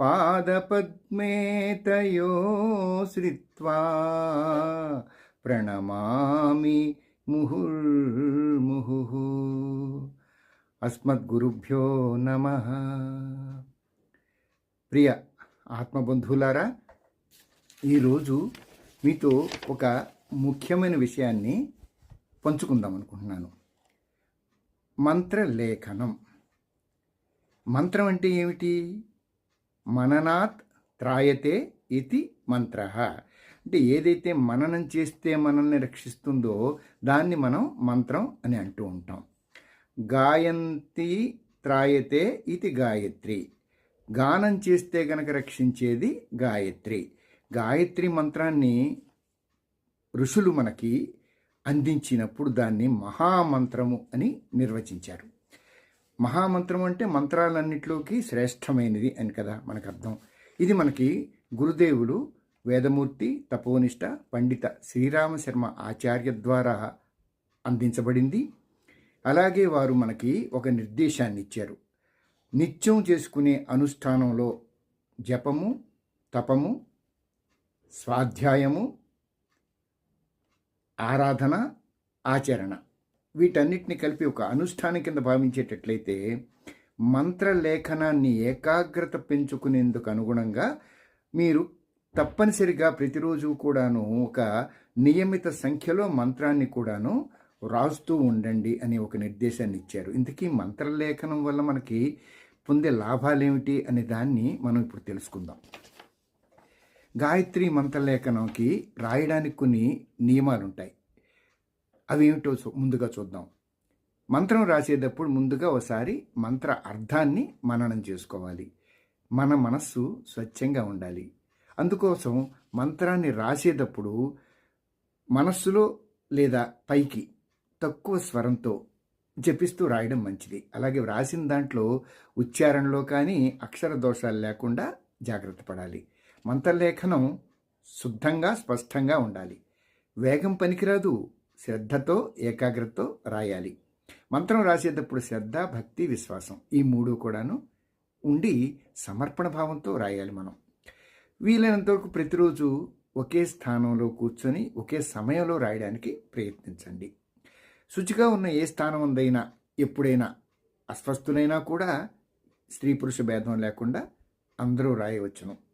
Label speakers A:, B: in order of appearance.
A: పాదపద్మే తయో శ్రిత్వా ప్రణమామి ముహుర్ముహుః అస్మద్గురుభ్యో నమ ప్రియ ఆత్మబంధువులారా ఈరోజు మీతో ఒక ముఖ్యమైన విషయాన్ని పంచుకుందాం అనుకుంటున్నాను. మంత్రలేఖనం. మంత్రం అంటే ఏమిటి? మననాత్ త్రాయతే ఇది మంత్ర. అంటే ఏదైతే మననం చేస్తే మనల్ని రక్షిస్తుందో దాన్ని మనం మంత్రం అని అంటూ ఉంటాం. గాయంతి త్రాయతే ఇది గాయత్రి. గానం చేస్తే గనక రక్షించేది గాయత్రి. గాయత్రి మంత్రాన్ని ఋషులు మనకి అందించినప్పుడు దాన్ని మహామంత్రము అని నిర్వచించారు. మహామంత్రం అంటే మంత్రాలన్నిటిలోకి శ్రేష్టమైనది అని కదా మనకు అర్థం ఇది మనకి గురుదేవులు వేదమూర్తి తపోనిష్ట పండిత శ్రీరామశర్మ ఆచార్య ద్వారా అందించబడింది. అలాగే వారు మనకి ఒక నిర్దేశాన్ని ఇచ్చారు. నిత్యం చేసుకునే అనుష్ఠానంలో జపము తపము స్వాధ్యాయము ఆరాధన ఆచరణ. వీటన్నిటిని కలిపి ఒక అనుష్ఠానం కింద భావించేటట్లయితే మంత్రలేఖనాన్ని ఏకాగ్రత పెంచుకునేందుకు అనుగుణంగా మీరు తప్పనిసరిగా ప్రతిరోజు కూడాను ఒక నియమిత సంఖ్యలో మంత్రాన్ని కూడాను రాస్తూ ఉండండి అనే ఒక నిర్దేశాన్ని ఇచ్చారు. ఇంతకీ మంత్రలేఖనం వల్ల మనకి పొందే లాభాలేమిటి అనే దాన్ని మనం ఇప్పుడు తెలుసుకుందాం. గాయత్రి మంత్రలేఖనంకి రాయడానికి కొన్ని నియమాలు ఉంటాయి అవి ఏమిటో చూ- ముందుగా చూద్దాం. మంత్రం రాసేటప్పుడు ముందుగా ఒకసారి మంత్ర అర్థాన్ని మననం చేసుకోవాలి. మన మనస్సు స్వచ్ఛంగా ఉండాలి. అందుకోసం మంత్రాన్ని రాసేటప్పుడు మనస్సులో లేదా పైకి తక్కువ స్వరంతో జపిస్తూ రాయడం మంచిది. అలాగే వ్రాసిన దాంట్లో ఉచ్చారణలో కానీ అక్షర దోషాలు లేకుండా జాగ్రత్త పడాలి. మంత్రలేఖనం శుద్ధంగా స్పష్టంగా ఉండాలి. వేగం పనికిరాదు. శ్రద్ధతో ఏకాగ్రతతో రాయాలి. మంత్రం రాసేటప్పుడు శ్రద్ధ భక్తి విశ్వాసం ఈ మూడు కూడాను ఉండి సమర్పణ భావంతో రాయాలి మనం. వీలైనంత వరకు ప్రతిరోజు ఒకే స్థానంలో కూర్చొని ఒకే సమయంలో రాయడానికి ప్రయత్నించండి. శుచిగా ఉన్న ఏ స్థానం ఉందైనా ఎప్పుడైనా అస్వస్థులైనా కూడా స్త్రీ పురుష భేదం లేకుండా అందరూ రాయవచ్చును.